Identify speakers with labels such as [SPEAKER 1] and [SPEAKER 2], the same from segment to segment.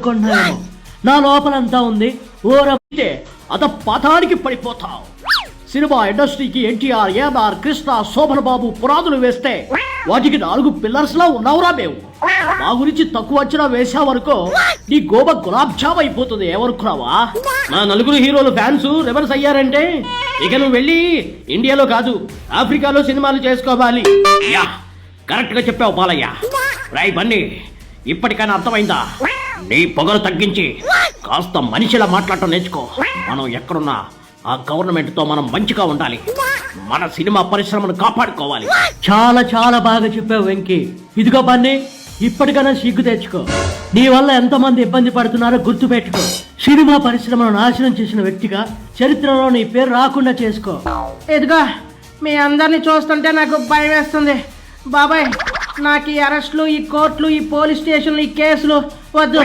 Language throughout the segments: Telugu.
[SPEAKER 1] అనుకుంటున్నాను నా లోపలంతా ఉంది. ఓరపితే అత పథానికి పడిపోతావు. సినిమా ఇండస్ట్రీకి ఎన్టీఆర్ ఏఆర్ కృష్ణ శోభన్ బాబు పురాదులు వేస్తే వాటికి నాలుగు పిల్లర్స్ లా ఉన్నావురా మేము. మా గురించి తక్కువ వచ్చినా వేసావనుకో నీ గోబ గులాబ్ జామ్ అయిపోతుంది ఏమనుకున్నావా? నా నలుగురు హీరోలు ఫ్యాన్స్ రివర్స్ అయ్యారంటే ఇక నువ్వు వెళ్ళి ఇండియాలో కాదు ఆఫ్రికాలో సినిమాలు చేసుకోవాలి. యా కరెక్ట్గా చెప్పావు బాలయ్య. రై బన్నీ. ఇప్పటికైనా అర్థమైందా? నీ పొగలు తగ్గించి కాస్త మనిషిలా మాట్లాడటం నేర్చుకో. మనం ఎక్కడున్నా ఆ గవర్నమెంట్తో మనం మంచిగా ఉండాలి. మన సినిమా పరిశ్రమను కాపాడుకోవాలి. చాలా చాలా బాగా చెప్పావు వెంకీ. ఇదిగో బన్నీ ఇప్పటికైనా సిగ్గు తెచ్చుకో. నీ వల్ల ఎంతమంది ఇబ్బంది పడుతున్నారో గుర్తు పెట్టుకో. సినిమా పరిశ్రమను నాశనం చేసిన వ్యక్తిగా చరిత్రలో నీ పేరు రాకుండా చేసుకో.
[SPEAKER 2] ఇదిగో మీ అందరిని చూస్తుంటే నాకు భయం వేస్తుంది. బాబాయ్ నాకు ఈ అరెస్టులు ఈ కోర్టులు ఈ పోలీస్ స్టేషన్లు ఈ కేసులు వద్దు.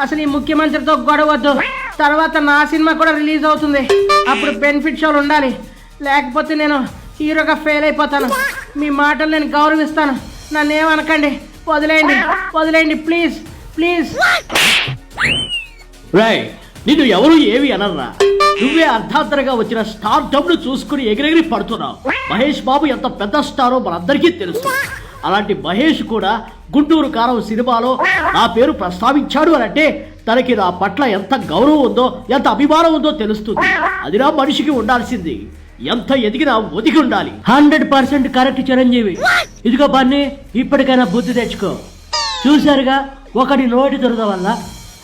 [SPEAKER 2] అసలు ఈ ముఖ్యమంత్రితో గొడవ వద్దు. తర్వాత నా సినిమా కూడా రిలీజ్ అవుతుంది. అప్పుడు బెనిఫిట్ షోలు ఉండాలి. లేకపోతే నేను హీరోగా ఫెయిల్ అయిపోతాను. మీ మాటలు నేను గౌరవిస్తాను. నన్ను ఏమనకండి. వదిలేయండి. వదిలేయండి. ప్లీజ్. ప్లీజ్.
[SPEAKER 1] రై నిన్ను ఎవరు ఏవి అనర్రా నువ్వే అర్ధాంతరంగా వచ్చిన స్టార్ డబ్బులు చూసుకుని ఎగిరెగిరి పడుతున్నావు. మహేష్ బాబు ఎంత పెద్ద స్టారో మనందరికీ తెలుసు. అలాంటి మహేష్ కూడా గుంటూరు కారం సినిమాలో నా పేరు ప్రస్తావించాడు అని అంటే తనకి నా పట్ల ఎంత గౌరవం ఉందో ఎంత అభిమానం ఉందో తెలుస్తుంది. అది నా మనిషికి ఉండాల్సింది. ఎంత ఎదిగినా ఒదిగి ఉండాలి. Hundred percent correct Chiranjeevi. ఇదిగో బన్నీ ఇప్పటికైనా బుద్ధి తెచ్చుకో. చూశారుగా ఒకటి నోటి దురద వల్ల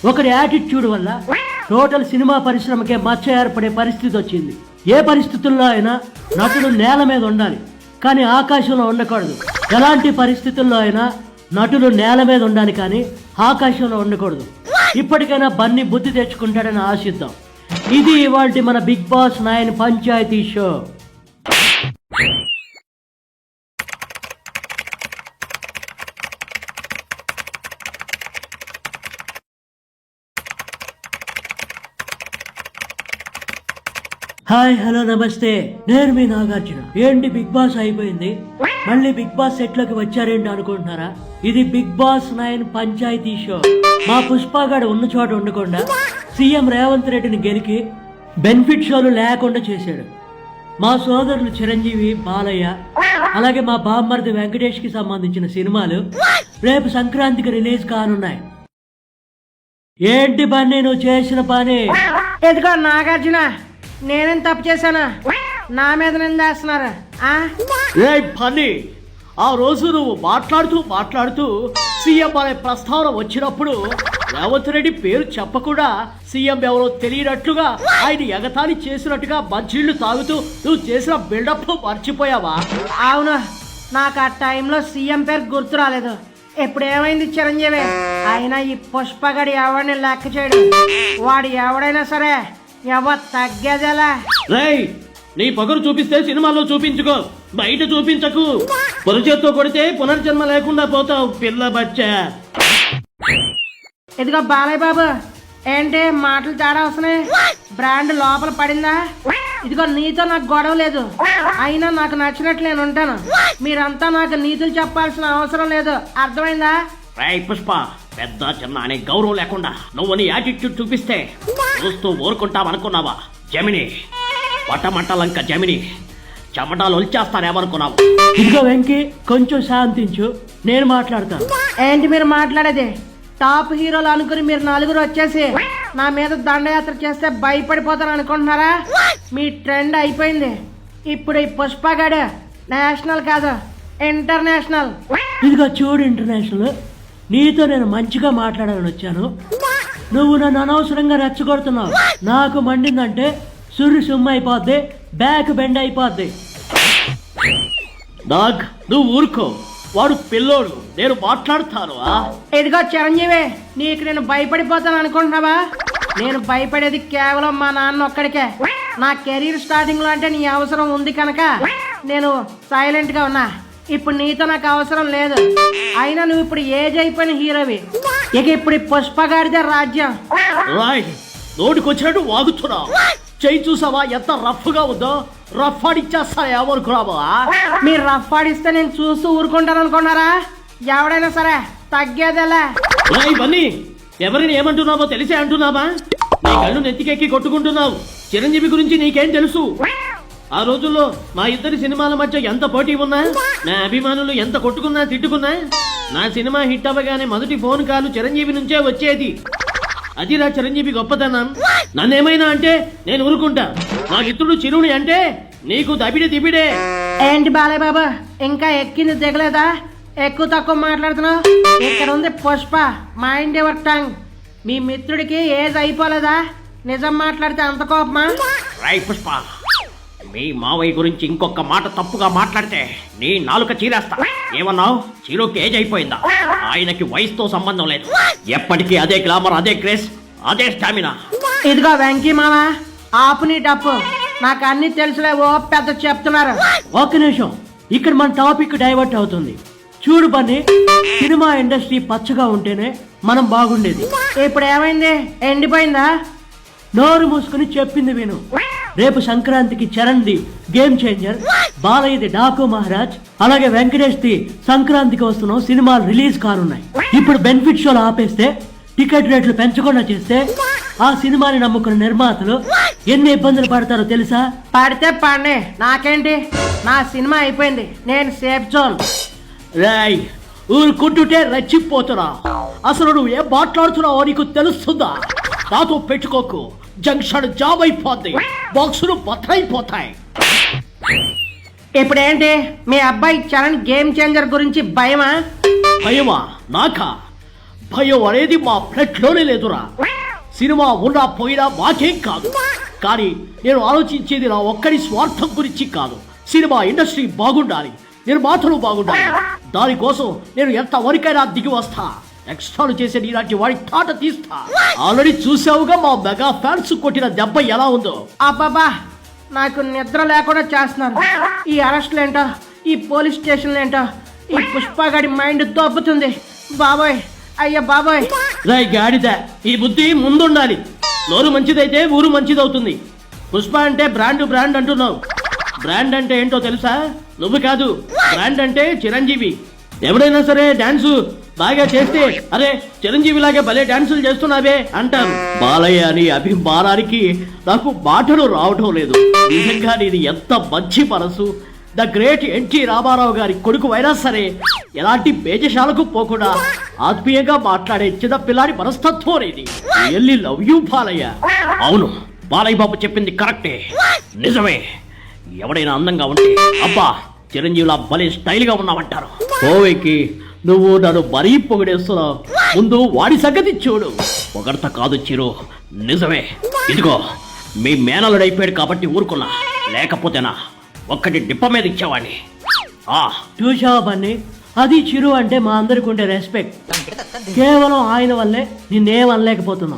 [SPEAKER 1] ఒకటి యాటిట్యూడ్ వల్ల టోటల్ సినిమా పరిశ్రమకే మచ్చ ఏర్పడే పరిస్థితి వచ్చింది. ఏ పరిస్థితుల్లో అయినా నటుడు నేల మీద ఉండాలి. కానీ ఆకాశంలో ఉండకూడదు. ఎలాంటి పరిస్థితుల్లో అయినా నటుడు నేల మీద ఉండాలి కానీ ఆకాశంలో ఉండకూడదు. ఇప్పటికైనా బన్నీ బుద్ధి తెచ్చుకుంటాడని ఆశిద్దాం. ఇది ఇవాళ మన Bigg Boss nine panchayati show. Hi hello namaste. నేను మీ నాగార్జున. ఏంటి బిగ్ బాస్ అయిపోయింది? మళ్ళీ బిగ్ బాస్ సెట్లోకి వచ్చారేంటి అనుకుంటున్నారా? ఇది Bigg Boss nine panchayati show. మా పుష్పగాడు ఉన్న చోట ఉండకుండా సీఎం రేవంత్ రెడ్డిని గెలికి బెనిఫిట్ షోలు లేకుండా చేశాడు. మా సోదరులు చిరంజీవి బాలయ్య అలాగే మా బామ్మర్ది వెంకటేష్కి సంబంధించిన సినిమాలు రేపు సంక్రాంతికి రిలీజ్ కానున్నాయి. ఏంటి పని నువ్వు చేసిన పని?
[SPEAKER 2] ఎదుగో నాగార్జున. నేనేం తప్పు చేశానా? నా మీద నిందేస్తున్నారు ఆ?
[SPEAKER 1] ఏ పని ఆ రోజు నువ్వు మాట్లాడుతూ మాట్లాడుతూ సీఎం అనే ప్రస్తావన వచ్చినప్పుడు రేవంత్ రెడ్డి పేరు చెప్పకుండా సీఎం ఎవరో తెలియనట్లుగా ఆయన ఎగతాళి చేసినట్టుగా మంచిళ్ళు తాగుతూ నువ్వు చేసిన బిల్డప్ మర్చిపోయావా?
[SPEAKER 2] అవును. నాకు ఆ టైంలో సీఎం పేరు గుర్తు రాలేదు. ఇప్పుడు ఏమైంది చిరంజీవి? అయినా ఈ పుష్పగడి ఎవడిని లెక్క చేయడు? వాడు ఎవడైనా సరే ఎవ తగ్గేదేలా.
[SPEAKER 1] రేయ్ నీ పొగరు చూపిస్తే సినిమాలో చూపించుకో. బయట చూపించకు. పొరచేత్తో కొడితే పునర్జన్మ లేకుండా పోతావు పిల్ల బచ్చా.
[SPEAKER 2] ఇదిగో బాలయ్య బాబు ఏంటి మాటలు తేడా వస్తున్నాయి? బ్రాండ్ లోపల పడిందా? ఇదిగో నీతో నాకు గొడవ లేదు. అయినా నాకు నచ్చినట్లు నేను ఉంటాను. మీరంతా నాకు నీతులు చెప్పాల్సిన అవసరం లేదు. అర్థమైందా?
[SPEAKER 1] రాయ్ పుష్ప పెద్ద చిన్న అనే గౌరవం లేకుండా నువ్వు నీ యాటిట్యూడ్ చూపిస్తే చూస్తూ ఊరుకుంటావనుకున్నావా? జమిని పట్టమట్టలంక జమిని చెమటాలు ఒలిచేస్తానేమనుకున్నావు ఇదిగో వెంకి కొంచెం శాంతించు నేను మాట్లాడతాను.
[SPEAKER 2] ఏంటి మీరు మాట్లాడేది? టాప్ హీరోలు అనుకుని మీరు నలుగురు వచ్చేసి నా మీద దండయాత్ర చేస్తే భయపడిపోతాను అనుకుంటున్నారా? మీ ట్రెండ్ అయిపోయింది. ఇప్పుడు ఈ పుష్పగాడు నేషనల్ కాదు ఇంటర్నేషనల్.
[SPEAKER 1] ఇదిగో చూడు ఇంటర్నేషనల్. నీతో నేను మంచిగా మాట్లాడాలని వచ్చాను. నువ్వు నన్ను అనవసరంగా రెచ్చగొడుతున్నావు. నాకు మండిందంటే సుర్రి సుమ్మ అయిపోద్ది బ్యాక్ బెండ్ అయిపోద్ది. నాగ్ నువ్వు ఊరుకో. వాడు పిల్లోడు నేను మాట్లాడుతాను
[SPEAKER 2] ఇదిగో చిరంజీవి నీకు నేను భయపడిపోతాను అనుకుంటున్నావా? నేను భయపడేది కేవలం మా నాన్న ఒక్కడికే. నా కెరీర్ స్టార్టింగ్లో అంటే నీ అవసరం ఉంది కనుక నేను సైలెంట్గా ఉన్నా. ఇప్పుడు నీతో నాకు అవసరం లేదు. అయినా నువ్వు ఇప్పుడు ఏజ్ అయిపోయిన హీరోవి. ఇక ఇప్పుడు ఈ పుష్పగాడిదే రాజ్యం.
[SPEAKER 1] రాయ్ నోటికొచ్చినట్టు వాగుతున్నావు చెయ్యి చూసావా? ఎంత రఫ్గా ఉందో. రఫ్ ఆడిచ్చేస్తా ఏమనుకున్నావా?
[SPEAKER 2] మీరు రఫ్ ఆడిస్తే నేను చూస్తూ ఊరుకుంటాను అనుకున్నారా? ఎవడైనా సరే తగ్గేదేలే.
[SPEAKER 1] రాయ్ బన్నీ ఎవరిని ఏమంటున్నావో తెలిసే అంటున్నావా? నీ కళ్ళు నెత్తికెక్కి కొట్టుకుంటున్నావు. చిరంజీవి గురించి నీకేం తెలుసు? ఆ రోజుల్లో మా ఇద్దరి సినిమాల మధ్య ఎంత పోటీ ఉన్నా నా అభిమానులు ఎంత కొట్టుకున్నా తిట్టుకున్నా నా సినిమా హిట్ అవ్వగానే మొదటి ఫోన్ కాల్ చిరంజీవి నుంచే వచ్చేది. అది నా చిరంజీవి గొప్పతనం. నన్నేమైనా అంటే నేను ఊరుకుంటా. నా మిత్రుడు చిరుని అంటే నీకు దబిడి దిబిడే.
[SPEAKER 2] ఏంటి బాలయ్య బాబా ఇంకా ఎక్కింది దిగలేదా? ఎక్కువ తక్కువ మాట్లాడుతున్నావు? ఇక్కడ ఉంది పుష్ప మైండ్ ఎవర్ టంగ్. మీ మిత్రుడికి ఏజ్ అయిపోలేదా? నిజం మాట్లాడితే అంత కోపమా?
[SPEAKER 1] రై పుష్ప. మీ మావయ్య గురించి ఇంకొక మాట తప్పుగా మాట్లాడితే నీ నాలుక చీరేస్తా ఏమన్నావు? చీరుకి ఏజ్ అయిపోయిందా? ఆయనకి వయసుతో సంబంధం లేదు. ఎప్పటికీ అదే గ్లామర్ అదే క్రేస్ అదే స్టామినా.
[SPEAKER 2] ఇదిగో వెంకీ మామ ఆపు నీ డప్పు. నాకు అన్ని తెలుసులే ఓ పెద్ద చెప్తున్నారు.
[SPEAKER 1] ఒక్క నిమిషం. ఇక్కడ మన టాపిక్ డైవర్ట్ అవుతుంది. చూడు బన్నీ సినిమా ఇండస్ట్రీ పచ్చగా ఉంటేనే మనం బాగుండేది.
[SPEAKER 2] ఇప్పుడు ఏమైంది? ఎండిపోయిందా?
[SPEAKER 1] నోరు మూసుకుని చెప్పింది విను. రేపు సంక్రాంతికి చరణ్ది గేమ్ చేంజర్. బాలయ్యది డాకు మహారాజ్. అలాగే వెంకటేష్ ది సంక్రాంతికి వస్తున్న సినిమాలు రిలీజ్ కానున్నాయి. ఇప్పుడు బెనిఫిట్ షోలు ఆపేస్తే టికెట్ రేట్లు పెంచకుండా చేస్తే ఆ సినిమాని నమ్ముకున్న నిర్మాతలు ఎన్ని ఇబ్బందులు పడతారో తెలుసా?
[SPEAKER 2] పడితే పడినే. నాకేంటి? నా సినిమా అయిపోయింది. నేను సేఫ్ జోన్.
[SPEAKER 1] రాయ్ ఊరు కొట్టుటే రెచ్చిపోతున్నా. అసలు నువ్వు ఏం మాట్లాడుతున్నావో నీకు తెలుస్తుందా? నాతో పెట్టుకోకు. జంక్షన్ జామ్ అయిపోద్ది బాక్సులు బద్దలైపోతాయి.
[SPEAKER 2] ఇప్పుడేంటి? మీ అబ్బాయి చరణ్ గేమ్ చేంజర్ గురించి భయమా?
[SPEAKER 1] భయమా? నాకా? భయం అనేది మా ప్లెట్లోనే లేదురా. సినిమా ఉన్నా పోయినా మాకేం కాదు. కానీ నేను ఆలోచించేది నా ఒక్కడి స్వార్థం గురించి కాదు. సినిమా ఇండస్ట్రీ బాగుండాలి. నిర్మాతలు బాగుండాలి. దానికోసం నేను ఎంత వరకైనా దిగి వస్తా. ఎక్స్ట్రాలు చేసే నీలాంటి వాడి తాట తీస్తా. ఆల్రెడీ చూసావుగా మా మెగా ఫ్యాన్స్ కొట్టిన దెబ్బ ఎలా ఉందో.
[SPEAKER 2] అబ్బాబా నాకు నిద్ర లేకుండా చేస్తున్నారు ఈ అరెస్టులు ఏంటో ఈ పోలీస్ స్టేషన్లు ఏంటో ఈ పుష్పగాడి మైండ్ దొబ్బుతుంది. బాబోయ్ అయ్యా బాబోయ్.
[SPEAKER 1] రై గాడిద ఈ బుద్ధి ముందుండాలి. నోరు మంచిదైతే ఊరు మంచిదవుతుంది. పుష్ప అంటే బ్రాండ్ బ్రాండ్ అంటున్నావు. బ్రాండ్ అంటే ఏంటో తెలుసా? నువ్వు కాదు. బ్రాండ్ అంటే చిరంజీవి. ఎవడైనా సరే డాన్సు బాగా చేస్తే అరే చిరంజీవిలాగే భలే డాన్సులు చేస్తున్నావే అంటారు. బాలయ్య అని అభిమానానికి నాకు మాటలు రావటం లేదు. నిజంగా నేను ఎంత మంచి మనసు. ద గ్రేట్ ఎన్టీ రామారావు గారి కొడుకు అయినా సరే ఎలాంటి బేజశాలకు పోకుండా ఆత్మీయంగా మాట్లాడే చిన్న పిల్లాడి మనస్తత్వం ఇది ఎల్లి లవ్ యూ బాలయ్య. అవును బాలయ్య బాబు చెప్పింది కరెక్టే. నిజమే. ఎవడైనా అందంగా ఉంటే అబ్బా చిరంజీవిలా భలే స్టైల్గా ఉన్నావంటారు నువ్వు నన్ను మరీ పొగిడేస్తున్నావు. ముందు వాడి సంగతి చూడు. పొగడత కాదు చిరు. నిజమే. ఇదిగో మీ మేనలుడు అయిపోయాడు కాబట్టి ఊరుకున్నా. లేకపోతేనా ఒక్కటి డిప్ప మీద ఇచ్చేవాడిని. ఆ. అది చిరు అంటే మా అందరికి ఉండే రెస్పెక్ట్ కేవలం ఆయన వల్లే నిన్నేమనలేకపోతున్నా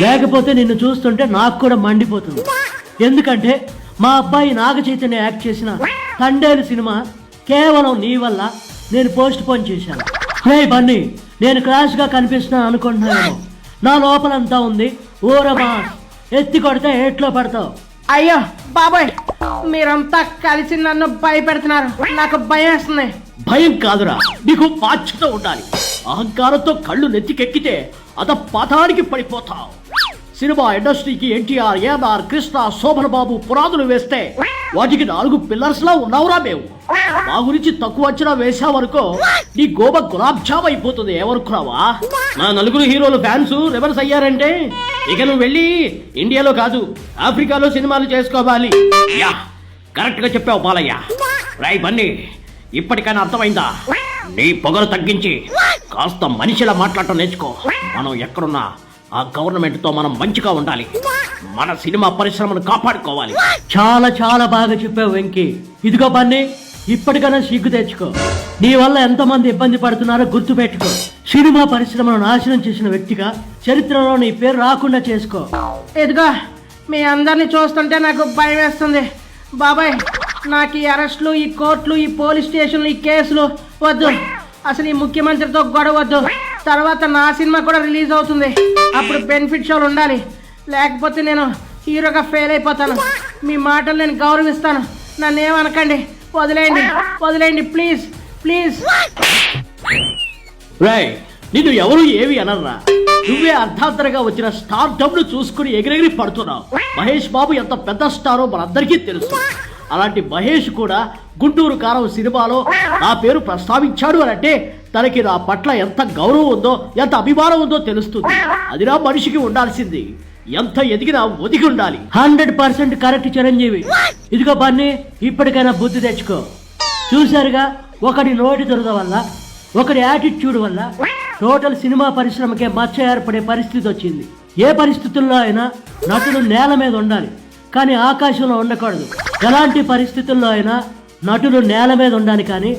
[SPEAKER 1] లేకపోతే నిన్ను చూస్తుంటే నాకు కూడా మండిపోతుంది. ఎందుకంటే మా అబ్బాయి నాగ చైతన్య యాక్ట్ చేసిన తండేలు సినిమా కేవలం నీ వల్ల నేను పోస్ట్ పోన్ చేశాను. రే బన్నీ నేను క్రాష్గా కనిపిస్తున్నాను అనుకుంటున్నాను నా లోపలంతా ఉంది. ఊరమా ఎత్తి కొడితే ఏట్లో పడతావు.
[SPEAKER 2] అయ్యో బాబోయ్ మీరంతా కలిసి నన్ను భయపెడుతున్నారు. నాకు భయం వేస్తుంది.
[SPEAKER 1] భయం కాదురా నీకు బాధ్యత ఉండాలి. అహంకారంతో కళ్ళు నెత్తికెక్కితే అద పథానికి పడిపోతావు. సినిమా ఇండస్ట్రీకి ఎన్టీఆర్ ఏఆర్ కృష్ణ శోభన్ బాబు పురాదులు వేస్తే వాటికి నాలుగు పిల్లర్స్ లా ఉన్నావురా మేము. మా గురించి తక్కువ అంచనా వేసావనుకో నీ గోబ గులాబ్ జామ్ అయిపోతుంది ఏమనుకున్నావా నా నలుగురు హీరోలు ఫ్యాన్స్ రివర్స్ అయ్యారంటే ఇక నువ్వు వెళ్ళి ఇండియాలో కాదు ఆఫ్రికాలో సినిమాలు చేసుకోవాలి. యా కరెక్ట్గా చెప్పావు బాలయ్య. రాయ్ బన్నీ ఇప్పటికైనా అర్థమైందా? నీ పొగరు తగ్గించి కాస్త మనిషిలా మాట్లాడటం నేర్చుకో. మనం ఎక్కడున్నా ఆ గవర్నమెంట్తో మనం మంచిగా ఉండాలి. మన సినిమా పరిశ్రమను కాపాడుకోవాలి. చాలా చాలా బాగా చెప్పావు వెంకీ. ఇదిగో బన్నీ ఇప్పటికైనా సిగ్గు తెచ్చుకో. నీ వల్ల ఎంతమంది ఇబ్బంది పడుతున్నారో గుర్తుపెట్టుకో. సినిమా పరిశ్రమను నాశనం చేసిన వ్యక్తిగా చరిత్రలో నీ పేరు రాకుండా చేసుకో.
[SPEAKER 2] ఇదిగో మీ అందరిని చూస్తుంటే నాకు భయం వేస్తుంది. బాబాయ్ నాకు ఈ అరెస్టులు ఈ కోర్టులు ఈ పోలీస్ స్టేషన్లు ఈ కేసులు వద్దు. అసలు ఈ ముఖ్యమంత్రితో గొడవ వద్దు. తర్వాత నా సినిమా కూడా రిలీజ్ అవుతుంది. అప్పుడు బెనిఫిట్ షోలు ఉండాలి. లేకపోతే నేను హీరోగా ఫెయిల్ అయిపోతాను. మీ మాటలు నేను గౌరవిస్తాను. నన్ను ఏమనకండి వదిలేయండి వదిలేయండి ప్లీజ్ ప్లీజ్
[SPEAKER 1] రాయ్
[SPEAKER 3] నిన్ను ఎవరు ఏవి అనర్రా? నువ్వే అర్ధాంతరంగా వచ్చిన స్టార్ డబ్బులు చూసుకుని ఎగిరెగిరి పడుతున్నావు. మహేష్ బాబు ఎంత పెద్ద స్టారో మనందరికీ తెలుసు. అలాంటి మహేష్ కూడా గుంటూరు కారం సినిమాలో నా పేరు ప్రస్తావించాడు అని అంటే తనకి నా పట్ల ఎంత గౌరవం ఉందో ఎంత అభిమానం ఉందో తెలుస్తుంది. అది నా మనిషికి ఉండాల్సింది. ఎంత ఎదిగినా ఒదిగి ఉండాలి హండ్రెడ్ పర్సెంట్ కరెక్ట్ చిరంజీవి. ఇదిగో బన్నీ ఇప్పటికైనా బుద్ధి తెచ్చుకో. చూశారుగా ఒకటి నోటి దురద వల్ల ఒకటి యాటిట్యూడ్ వల్ల టోటల్ సినిమా పరిశ్రమకే మచ్చ ఏర్పడే పరిస్థితి వచ్చింది. ఏ పరిస్థితుల్లో అయినా నటుడు నేల మీద ఉండాలి కానీ ఆకాశంలో ఉండకూడదు. ఎలాంటి పరిస్థితుల్లో అయినా నటుడు నేల మీద ఉండాలి కానీ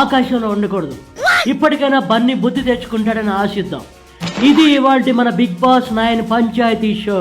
[SPEAKER 3] ఆకాశంలో ఉండకూడదు. ఇప్పటికైనా బన్నీ బుద్ధి తెచ్చుకుంటాడని ఆశిద్దాం. ఇది ఇవాళ మన Bigg Boss nine panchayati show.